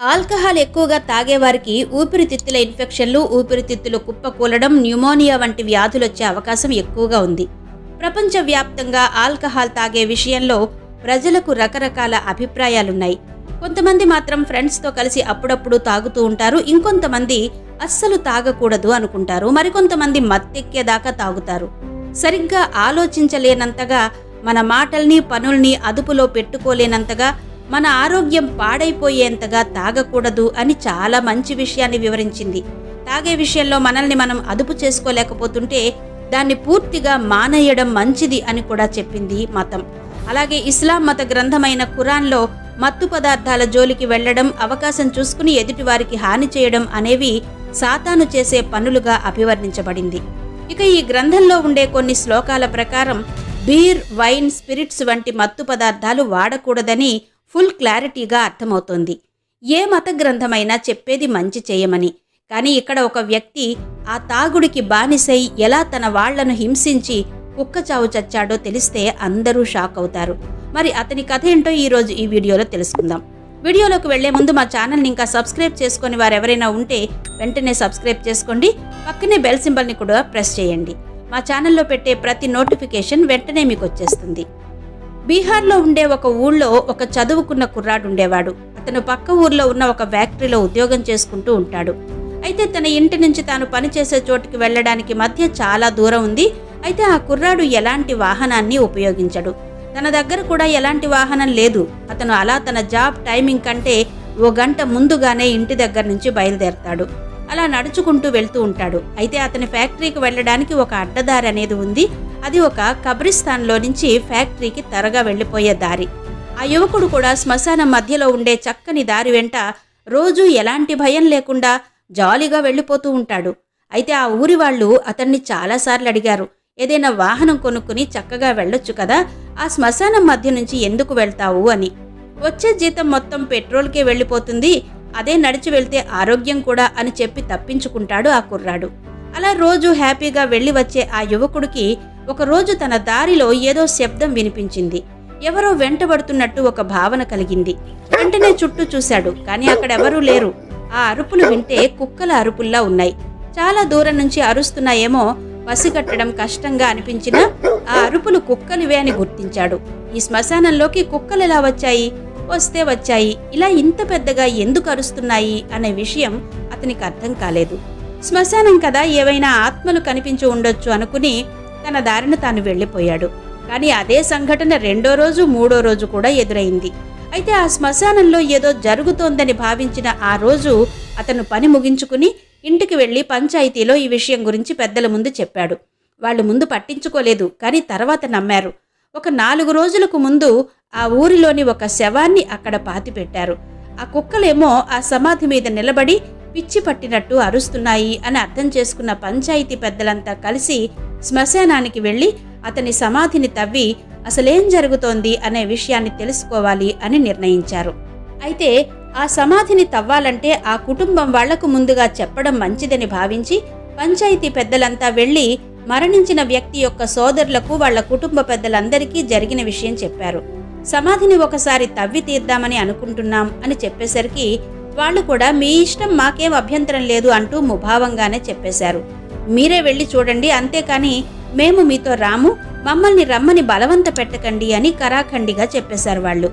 Alcohol ఎక్కువగా తాగేవారికి ఊపిరితిత్తుల ఇన్ఫెక్షన్లు ఊపిరితిత్తులు కుప్పకూలడం న్యూమోనియా వంటి వ్యాధులొచ్చే అవకాశం ఎక్కువగా ఉంది. ప్రపంచవ్యాప్తంగా ఆల్కహాల్ తాగే విషయంలో ప్రజలకు రకరకాల అభిప్రాయాలున్నాయి. కొంతమంది మాత్రం ఫ్రెండ్స్తో కలిసి అప్పుడప్పుడు తాగుతూ ఉంటారు ఇంకొంతమంది అస్సలు తాగకూడదు అనుకుంటారు మరికొంతమంది మత్తెక్కేదాకా తాగుతారు. సరిగ్గా ఆలోచించలేనంతగా మన మాటల్ని పనుల్ని అదుపులో పెట్టుకోలేనంతగా మన ఆరోగ్యం పాడైపోయేంతగా తాగకూడదు అని చాలా మంచి విషయాన్ని వివరించింది. తాగే విషయంలో మనల్ని మనం అదుపు చేసుకోలేకపోతుంటే దాన్ని పూర్తిగా మానేయడం మంచిది అని కూడా చెప్పింది మతం. అలాగే ఇస్లాం మత గ్రంథమైన ఖురాన్లో మత్తు పదార్థాల జోలికి వెళ్ళడం అవకాశం చూసుకుని ఎదుటివారికి హాని చేయడం అనేవి సాతాను చేసే పనులుగా అభివర్ణించబడింది. ఇక ఈ గ్రంథంలో ఉండే కొన్ని శ్లోకాల ప్రకారం బీర్ వైన్ స్పిరిట్స్ వంటి మత్తు పదార్థాలు వాడకూడదని ఫుల్ క్లారిటీగా అర్థమవుతోంది. ఏ మత గ్రంథమైనా చెప్పేది మంచి చేయమని. కానీ ఇక్కడ ఒక వ్యక్తి ఆ తాగుడికి బానిసై ఎలా తన వాళ్ళను హింసించి కుక్క చావు చచ్చాడో తెలిస్తే అందరూ షాక్ అవుతారు. మరి అతని కథ ఏంటో ఈరోజు ఈ వీడియోలో తెలుసుకుందాం. వీడియోలోకి వెళ్ళే ముందు మా ఛానల్ని ఇంకా సబ్స్క్రైబ్ చేసుకొని వారు ఎవరైనా ఉంటే వెంటనే సబ్స్క్రైబ్ చేసుకోండి. పక్కనే బెల్ సింబల్ని కూడా ప్రెస్ చేయండి. మా ఛానల్లో పెట్టే ప్రతి నోటిఫికేషన్ వెంటనే మీకు వచ్చేస్తుంది బీహార్లో ఉండే ఒక ఊళ్ళో ఒక చదువుకున్న కుర్రాడు ఉండేవాడు. అతను పక్క ఊర్లో ఉన్న ఒక ఫ్యాక్టరీలో ఉద్యోగం చేసుకుంటూ ఉంటాడు. అయితే తన ఇంటి నుంచి తాను పనిచేసే చోటుకి వెళ్ళడానికి మధ్య చాలా దూరం ఉంది. అయితే ఆ కుర్రాడు ఎలాంటి వాహనాన్ని ఉపయోగించడు. తన దగ్గర కూడా ఎలాంటి వాహనం లేదు. అతను అలా తన జాబ్ టైమింగ్ కంటే ఓ గంట ముందుగానే ఇంటి దగ్గర నుంచి బయలుదేరతాడు. అలా నడుచుకుంటూ వెళ్తూ ఉంటాడు. అయితే అతని ఫ్యాక్టరీకి వెళ్ళడానికి ఒక అడ్డదారి అనేది ఉంది. అది ఒక కబ్రిస్తాన్లో నుంచి ఫ్యాక్టరీకి త్వరగా వెళ్ళిపోయే దారి. ఆ యువకుడు కూడా శ్మశానం మధ్యలో ఉండే చక్కని దారి వెంట రోజూ ఎలాంటి భయం లేకుండా జాలీగా వెళ్ళిపోతూ ఉంటాడు. అయితే ఆ ఊరి వాళ్ళు అతన్ని చాలాసార్లు అడిగారు ఏదైనా వాహనం కొనుక్కుని చక్కగా వెళ్ళొచ్చు కదా? ఆ శ్మశానం మధ్య నుంచి ఎందుకు వెళ్తావు? అని. వచ్చే జీతం మొత్తం పెట్రోల్కే వెళ్ళిపోతుంది అదే నడిచి వెళ్తే ఆరోగ్యం కూడా అని చెప్పి తప్పించుకుంటాడు ఆ కుర్రాడు. అలా రోజు హ్యాపీగా వెళ్ళి వచ్చే ఆ యువకుడికి ఒకరోజు తన దారిలో ఏదో శబ్దం వినిపించింది. ఎవరో వెంటబడుతున్నట్టు ఒక భావన కలిగింది. వెంటనే చుట్టూ చూశాడు కానీ అక్కడెవరూ లేరు. ఆ అరుపులు వింటే కుక్కల అరుపుల్లా ఉన్నాయి. చాలా దూరం నుంచి అరుస్తున్నాయేమో పసిగట్టడం కష్టంగా అనిపించినా ఆ అరుపులు కుక్కలివే అని గుర్తించాడు. ఈ శ్మశానంలోకి కుక్కలు ఎలా వచ్చాయి? వస్తే వచ్చాయి. ఇలా ఇంత పెద్దగా ఎందుకు అరుస్తున్నాయి? అనే విషయం అతనికి అర్థం కాలేదు. శ్మశానం కదా ఏవైనా ఆత్మలు కనిపించి ఉండొచ్చు అనుకుని తన దారిన తాను వెళ్ళిపోయాడు. కానీ అదే సంఘటన రెండో రోజు మూడో రోజు కూడా ఎదురైంది. అయితే ఆ శ్మశానంలో ఏదో జరుగుతోందని భావించిన ఆ రోజు అతను పని ముగించుకుని ఇంటికి వెళ్ళి పంచాయతీలో ఈ విషయం గురించి పెద్దల ముందు చెప్పాడు. వాళ్ళు ముందు పట్టించుకోలేదు కానీ తర్వాత నమ్మారు. ఒక నాలుగు రోజులకు ముందు ఆ ఊరిలోని ఒక శవాన్ని అక్కడ పాతిపెట్టారు. ఆ కుక్కలేమో ఆ సమాధి మీద నిలబడి పిచ్చి పట్టినట్టు అరుస్తున్నాయి అని అర్థం చేసుకున్న పంచాయతీ పెద్దలంతా కలిసి శ్మశానానికి వెళ్ళి అతని సమాధిని తవ్వి అసలేం జరుగుతోంది అనే విషయాన్ని తెలుసుకోవాలి అని నిర్ణయించారు. అయితే ఆ సమాధిని తవ్వాలంటే ఆ కుటుంబం వాళ్ళకు ముందుగా చెప్పడం మంచిదని భావించి పంచాయతీ పెద్దలంతా వెళ్ళి మరణించిన వ్యక్తి యొక్క సోదరులకు వాళ్ళ కుటుంబ పెద్దలందరికీ జరిగిన విషయం చెప్పారు. సమాధిని ఒకసారి తవ్వి తీద్దామని అనుకుంటున్నాం అని చెప్పేసరికి వాళ్ళు కూడా మీ ఇష్టం మాకేం అభ్యంతరం లేదు అంటూ ముభావంగానే చెప్పేశారు. మీరే వెళ్ళి చూడండి అంతేకాని మేము మీతో రాము మమ్మల్ని రమ్మని బలవంత పెట్టకండి అని కరాఖండిగా చెప్పేశారు వాళ్ళు.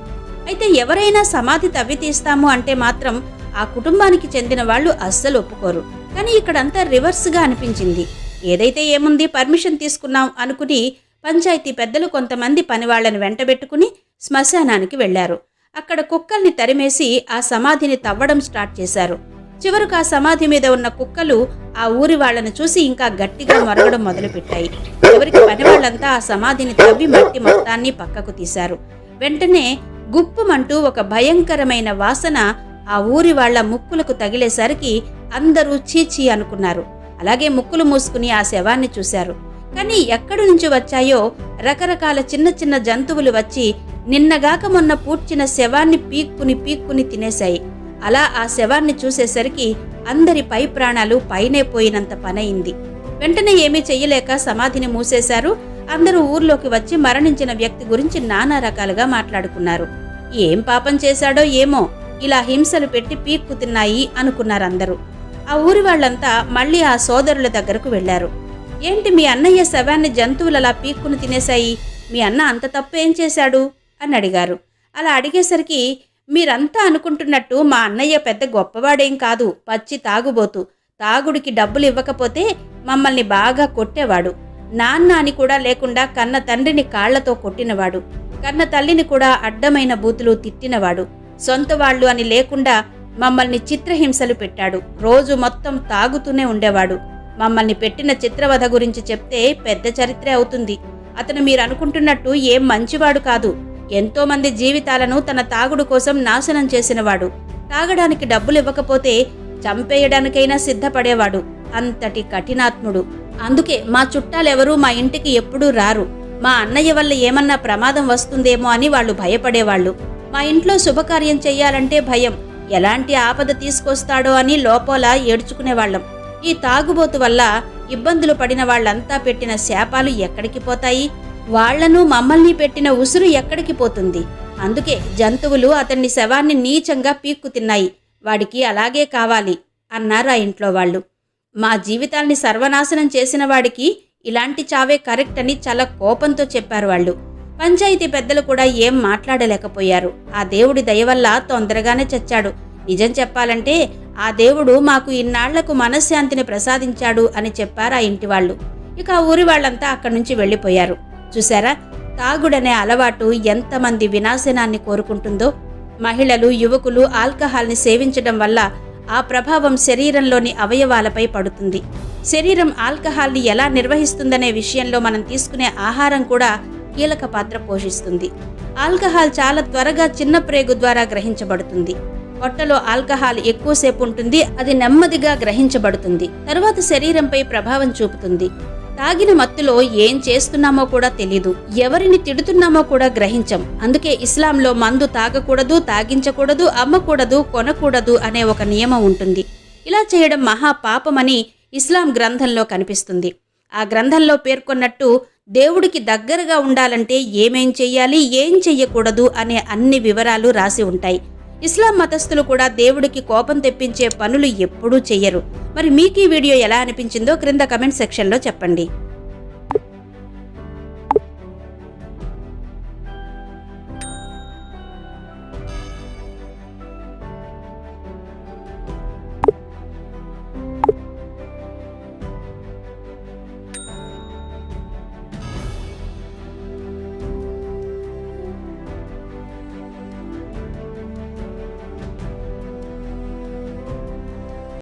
అయితే ఎవరైనా సమాధి తవ్వి తీస్తాము అంటే మాత్రం ఆ కుటుంబానికి చెందిన వాళ్ళు అస్సలు ఒప్పుకోరు. కానీ ఇక్కడంతా రివర్స్గా అనిపించింది. ఏదైతే ఏముంది పర్మిషన్ తీసుకున్నాం అనుకుని పంచాయతీ పెద్దలు కొంతమంది పనివాళ్ళను వెంటబెట్టుకుని శ్మశానానికి వెళ్ళారు అక్కడ కుక్కల్ని తరిమేసి ఆ సమాధిని తవ్వడం స్టార్ట్ చేశారు. చివరకు ఆ సమాధి మీద ఉన్న కుక్కలు ఆ ఊరి వాళ్ళను చూసి ఇంకా గట్టిగా మరగడం మొదలుపెట్టాయి. చివరికి పనివాళ్ళంతా ఆ సమాధిని తవ్వి మట్టి మొత్తాన్ని పక్కకు తీశారు. వెంటనే గుప్పుమంటూ ఒక భయంకరమైన వాసన ఆ ఊరి వాళ్ళ ముక్కులకు తగిలేసరికి అందరూ చీచీ అనుకున్నారు. అలాగే ముక్కులు మూసుకుని ఆ శవాన్ని చూశారు. కానీ ఎక్కడి నుంచి వచ్చాయో రకరకాల చిన్న చిన్న జంతువులు వచ్చి నిన్నగాక మొన్న పూడ్చిన శవాన్ని పీక్కుని పీక్కుని తినేశాయి. అలా ఆ శవాన్ని చూసేసరికి అందరి పై ప్రాణాలు పైనే పోయినంత పనయింది. వెంటనే ఏమీ చెయ్యలేక సమాధిని మూసేశారు. అందరూ ఊర్లోకి వచ్చి మరణించిన వ్యక్తి గురించి నానా రకాలుగా మాట్లాడుకున్నారు. ఏం పాపం చేశాడో ఏమో ఇలా హింసలు పెట్టి పీక్కుతున్నాయి అనుకున్నారందరూ. ఆ ఊరి వాళ్ళంతా మళ్ళీ ఆ సోదరుల దగ్గరకు వెళ్ళారు ఏంటి మీ అన్నయ్య శవాన్ని జంతువులలా పీక్కుని తినేశాయి? మీ అన్న అంత తప్పు ఏం చేశాడు? అని అడిగారు. అలా అడిగేసరికి మీరంతా అనుకుంటున్నట్టు మా అన్నయ్య పెద్ద గొప్పవాడేం కాదు పచ్చి తాగుబోతు. తాగుడికి డబ్బులు ఇవ్వకపోతే మమ్మల్ని బాగా కొట్టేవాడు. నాన్న అని కూడా లేకుండా కన్న తండ్రిని కాళ్ళతో కొట్టినవాడు. కన్న తల్లిని కూడా అడ్డమైన బూతులు తిట్టినవాడు. సొంత వాళ్ళు అని లేకుండా మమ్మల్ని చిత్రహింసలు పెట్టాడు. రోజు మొత్తం తాగుతూనే ఉండేవాడు. మమ్మల్ని పెట్టిన చిత్రవధ గురించి చెప్తే పెద్ద చరిత్రే అవుతుంది. అతను మీరు అనుకుంటున్నట్టు ఏం మంచివాడు కాదు. ఎంతోమంది జీవితాలను తన తాగుడు కోసం నాశనం చేసినవాడు. తాగడానికి డబ్బులు ఇవ్వకపోతే చంపేయడానికైనా సిద్ధపడేవాడు. అంతటి కఠినాత్ముడు. అందుకే మా చుట్టాలెవరూ మా ఇంటికి ఎప్పుడూ రారు. మా అన్నయ్య వల్ల ఏమన్నా ప్రమాదం వస్తుందేమో అని వాళ్ళు భయపడేవాళ్ళు. మా ఇంట్లో శుభకార్యం చెయ్యాలంటే భయం. ఎలాంటి ఆపద తీసుకొస్తాడో అని లోపల ఏడ్చుకునేవాళ్ళం. ఈ తాగుబోతు వల్ల ఇబ్బందులు పడిన వాళ్ళంతా పెట్టిన శాపాలు ఎక్కడికి పోతాయి? వాళ్ళను మమ్మల్ని పెట్టిన ఉసురు ఎక్కడికి పోతుంది? అందుకే జంతువులు అతన్ని శవాన్ని నీచంగా పీక్కు తిన్నాయి. వాడికి అలాగే కావాలి అన్నారు ఆ ఇంట్లో వాళ్ళు. మా జీవితాల్ని సర్వనాశనం చేసిన వాడికి ఇలాంటి చావే కరెక్ట్ అని చాలా కోపంతో చెప్పారు వాళ్ళు. పంచాయతీ పెద్దలు కూడా ఏం మాట్లాడలేకపోయారు. ఆ దేవుడి దయ వల్ల తొందరగానే చచ్చాడు. నిజం చెప్పాలంటే ఆ దేవుడు మాకు ఇన్నాళ్ళకు మనశ్శాంతిని ప్రసాదించాడు అని చెప్పారు ఆ ఇంటి వాళ్ళు. ఇక ఆ ఊరి వాళ్ళంతా అక్కడి నుంచి వెళ్ళిపోయారు. చూసారా తాగుడనే అలవాటు ఎంతమంది వినాశనాన్ని కోరుకుంటుందో. మహిళలు యువకులు ఆల్కహాల్ని సేవించడం వల్ల ఆ ప్రభావం శరీరంలోని అవయవాలపై పడుతుంది. శరీరం ఆల్కహాల్ని ఎలా నిర్వహిస్తుందనే విషయంలో మనం తీసుకునే ఆహారం కూడా కీలక పాత్ర పోషిస్తుంది. ఆల్కహాల్ చాలా త్వరగా చిన్న ప్రేగు ద్వారా గ్రహించబడుతుంది. పొట్టలో ఆల్కహాల్ ఎక్కువసేపు ఉంటుంది అది నెమ్మదిగా గ్రహించబడుతుంది. తరువాత శరీరంపై ప్రభావం చూపుతుంది. తాగిన మత్తులో ఏం చేస్తున్నామో కూడా తెలీదు. ఎవరిని తిడుతున్నామో కూడా గ్రహించం. అందుకే ఇస్లాంలో మందు తాగకూడదు తాగించకూడదు అమ్మకూడదు కొనకూడదు అనే ఒక నియమం ఉంటుంది. ఇలా చేయడం మహా పాపమని ఇస్లాం గ్రంథంలో కనిపిస్తుంది. ఆ గ్రంథంలో పేర్కొన్నట్టు దేవుడికి దగ్గరగా ఉండాలంటే ఏమేం చెయ్యాలి ఏం చెయ్యకూడదు అనే అన్ని వివరాలు రాసి ఉంటాయి. ఇస్లాం మతస్థులు కూడా దేవుడికి కోపం తెప్పించే పనులు ఎప్పుడూ చెయ్యరు. మరి మీకు ఈ వీడియో ఎలా అనిపించిందో క్రింద కమెంట్ సెక్షన్లో చెప్పండి.